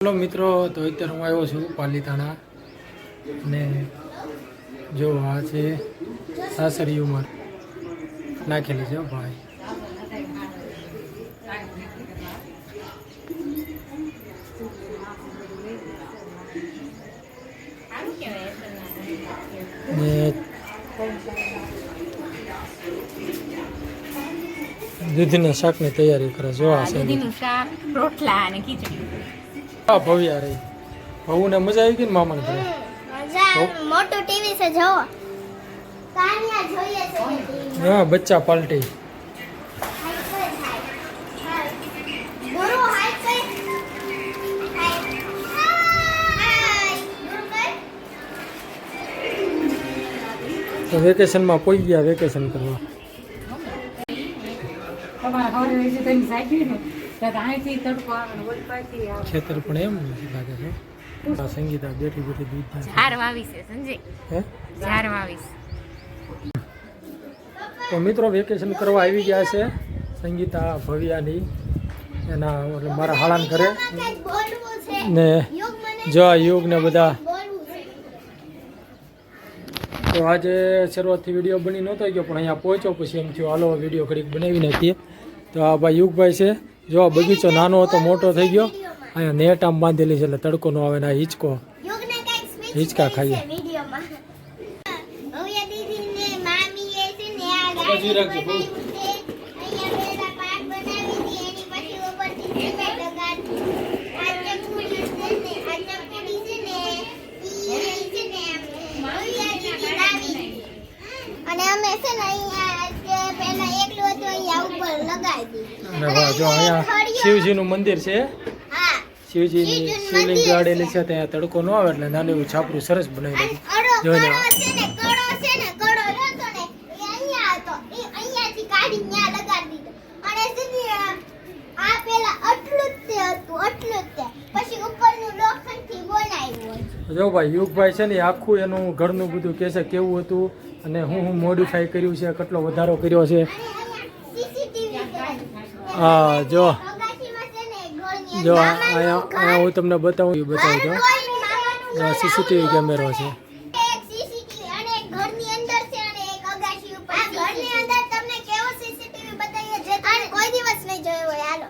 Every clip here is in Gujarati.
હેલો મિત્રો, તો અત્યારે હું આવ્યો છું પાલીતાણા અને જો આ છે સાસરી ઉંમર. નાખેલી છે ભાઈ. ને દૂધીના શાકની તૈયારી કરે જો આ છે. રોટલા અને ખીચડી. આ ભવ્યા રહી ભવુને મજા આવી ગઈ ને મામાને ઘરે મજા મોટું ટીવી છે જોવો કાનિયા જોઈએ છે હા બચ્ચા પાલટી હાઈ કોઈ થાય. ગુરુ હાઈ કોઈ. હાઈ. હાઈ. ગુરુ કોઈ. તો વેકેશનમાં પોઈ ગયા વેકેશન કરવા તમારા છે સાચવી ને ખેતર પણ એમ લાગે છે. આ સંગીતા બેઠી બેઠી દૂધ. ઝાર વાવી છે સંજય. હે? ઝાર વાવીશ. તો મિત્રો વેકેશન કરવા આવી ગયા છે સંગીતા ભવ્યાની. એના એટલે મારા હાળાન ઘરે. છે ને યુગ મને જો યુગ ને બધા. તો આજે શરૂઆતથી વીડિયો બની નહોતો ગયો પણ અહીંયા પહોંચ્યો પછી એમ થયું હાલો વીડિયો ઘડીક બનાવી નાખીએ તો આ ભાઈ યુગભાઈ છે. જો આ બગીચો નાનો હતો મોટો થઈ ગયો. અહીંયા નેટ આમ બાંધેલી છે એટલે તડકો ન આવે ને આ હિંચકો. હિંચકા ખાઈએ. રાખજો, બહુ. ગાડી બનાવી છે અહીંયા પેલા પાટ બનાવી હતી એની પછી ઉપરથી સિમેન્ટ લગાડી આ ચકુડી છે ને આ ચકુડી છે ને ઈ છે ને ભવ્ય દીદી લાવી અને અમે છે ને અહીંયા જે પેલા એકલું હતું અહીંયા ઉપર લગાવી અને વાહ, જો અહીંયા શિવજીનું મંદિર છે. શિવજીની શિવલિંગ ગાડેલી છે, ત્યાં તડકો ન આવે એટલે નાનું એવું છાપરું સરસ બનાવી દીધું જોઈને જ ભાઈ, યુગભાઈ છે ને આખું એનું ઘરનું બધું કહે છે, કેવું હતું અને હું હું મોડિફાઈ કર્યું છે, કેટલો વધારો કર્યો છે. હા જો. જો અહીંયા અહીંયા હું તમને બતાવું બતાવું તો સીસીટીવી કેમેરો છે. જોયો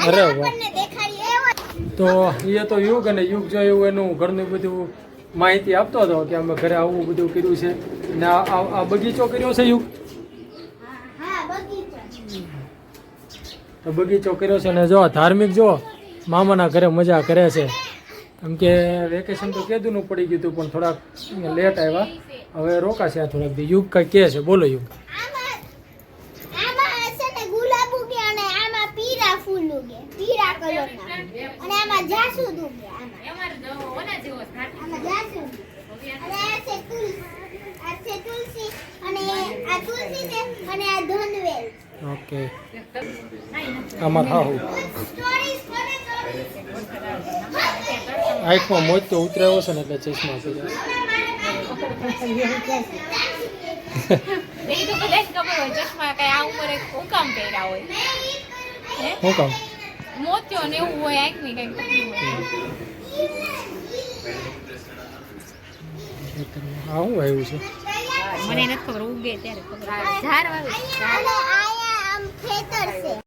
અરે તો એ તો યુગ અને યુગ જો એવું એનું ઘરનું બધું માહિતી આપતો હતો કે અમે ઘરે આવું બધું કર્યું છે. અને આ બગીચો કર્યો છે યુગ તો બગીચો કર્યો છે ને જો, ધાર્મિક જો, મામાના ઘરે મજા કરે છે. એમ કે વેકેશન તો કેદુનું પડી ગયું હતું, પણ થોડાક લેટ આવ્યા. હવે રોકાશે આ થોડાક યુગ કઈ કહે છે? બોલો યુગ આમાં આમાં છે ને ગુલાબ ઉગે અને આમાં પીળા ફૂલ ઉગે પીળા કલરના. અને આમાં જાસૂદ ઉગે આમાં. આમાં જાસૂદ અને આ છે તુલસી આ છે તુલસી અને આ તુલસી છે અને આ ધનવેલ. ઓકે. આમાં સ્ટોરીઝ આંખમાં મોજ તો ઉતરાયો છે ને એટલે ચશ્મા થઈ જાય એ તો ભલે જ ખબર હોય ચશ્મા કઈ આ ઉંમરે હું કામ પહેર્યા હોય. હે કહું? મોતિયો ને એવું હોય આંખની કંઈક તકલીફ હોય. આ શું આવ્યું છે. મને નથી ખબર ઉગે ત્યારે ખબર. ઝાર વાવી. આમ ખેતર છે.